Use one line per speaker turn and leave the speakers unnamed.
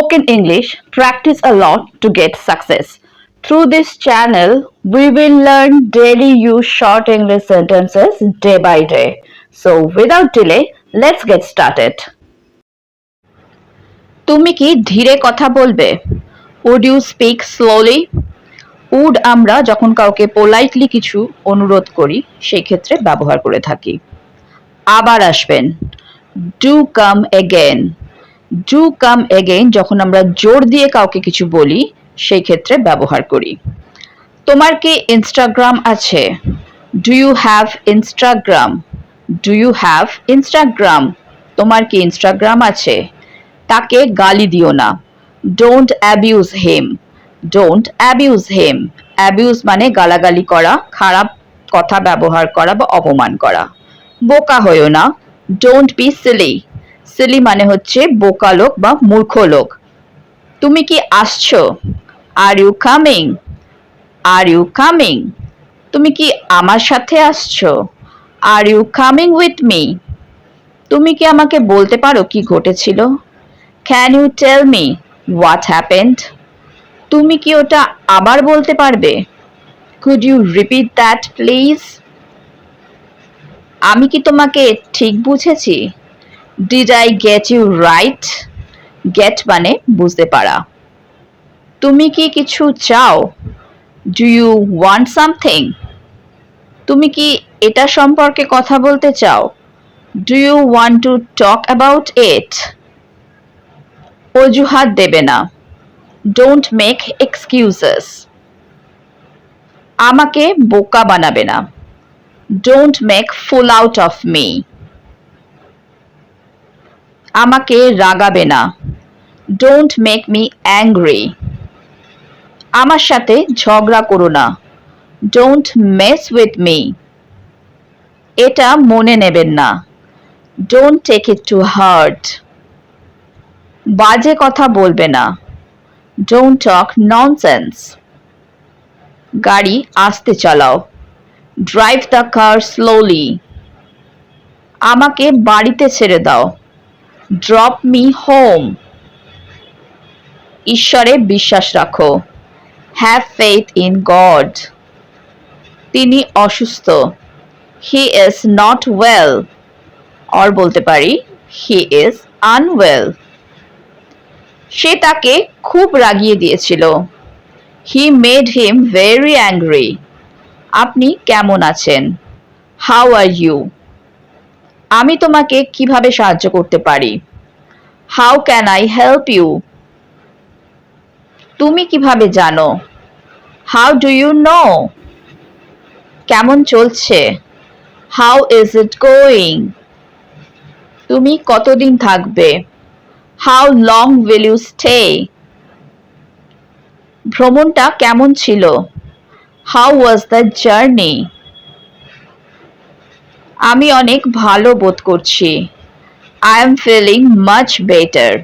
spoken English, practice a lot to get success. Through this channel, we will learn daily use short English sentences day by day. So, without delay, let's get started. তুমি কি ধীরে কথা বলবে would you speak slowly would আমরা যখন কাউকে politely কিছু অনুরোধ করি সেই ক্ষেত্রে ব্যবহার করে থাকি আবার আসবেন do come again do come again যখন আমরা জোর দিয়ে কাউকে কিছু বলি, সেই ক্ষেত্রে ব্যবহার করি। তোমার কি ইনস্টাগ্রাম আছে? Do you have Instagram do you have Instagram তোমার কি ইনস্টাগ্রাম আছে? তাকে গালি দিও না। Don't abuse him don't abuse him abuse মানে গালাগালি করা, খারাপ কথা ব্যবহার করা বা অপমান করা। বোকা হয়েও না। ডোন্ট বি সিলি সিলি মানে হচ্ছে বোকা লোক বা মূর্খ লোক। তুমি কি আসছো? Are you coming are you coming তুমি কি আমার সাথে আসছো? Are you coming with me তুমি কি আমাকে বলতে পারো কি ঘটেছিল? Can you tell me what happened তুমি কি ওটা আবার বলতে পারবে? Could you repeat that please আমি কি তোমাকে ঠিক বুঝেছি? Did I get you right get মানে বুঝতে পারা। তুমি কি কিছু চাও? ডু ইউ ওয়ান্ট সামথিং তুমি কি এটা সম্পর্কে কথা বলতে চাও? Do you want to talk about it অজুহাত দেবে না। ডোন্ট মেক এক্সকিউজেস আমাকে বোকা বানাবে না। Don't make fool out of me আমাকে রাগাবে না। ডোন্ট মেক মি অ্যাংরি আমার সাথে ঝগড়া করো না। ডোন্ট মেস উইথ মি এটা মনে নেবেন না। Don't take it to heart বাজে কথা বলবে না। ডোন্ট টক ননসেন্স গাড়ি আস্তে চালাও। ড্রাইভ দ্য কার স্লোলি আমাকে বাড়িতে ছেড়ে দাও। ড্রপ মি হোম ঈশ্বরে বিশ্বাস রাখো। হ্যাভ ফেথ ইন গড তিনি অসুস্থ। He is not well or বলতে পারি হি ইজ আনওয়েল সে তাকে খুব রাগিয়ে দিয়েছিল। He made him very angry আপনি কেমন আছেন? হাউ আর ইউ আমি তোমাকে কীভাবে সাহায্য করতে পারি? How can I help you তুমি কীভাবে জানো? হাউ ডু ইউ নো কেমন চলছে? হাউ ইজ ইট গোয়িং তুমি কতদিন থাকবে? How long will you stay ভ্রমণটা কেমন ছিল? হাউ ওয়াজ দ্য জার্নি আমি অনেক ভালো বোধ করছি। I am feeling much better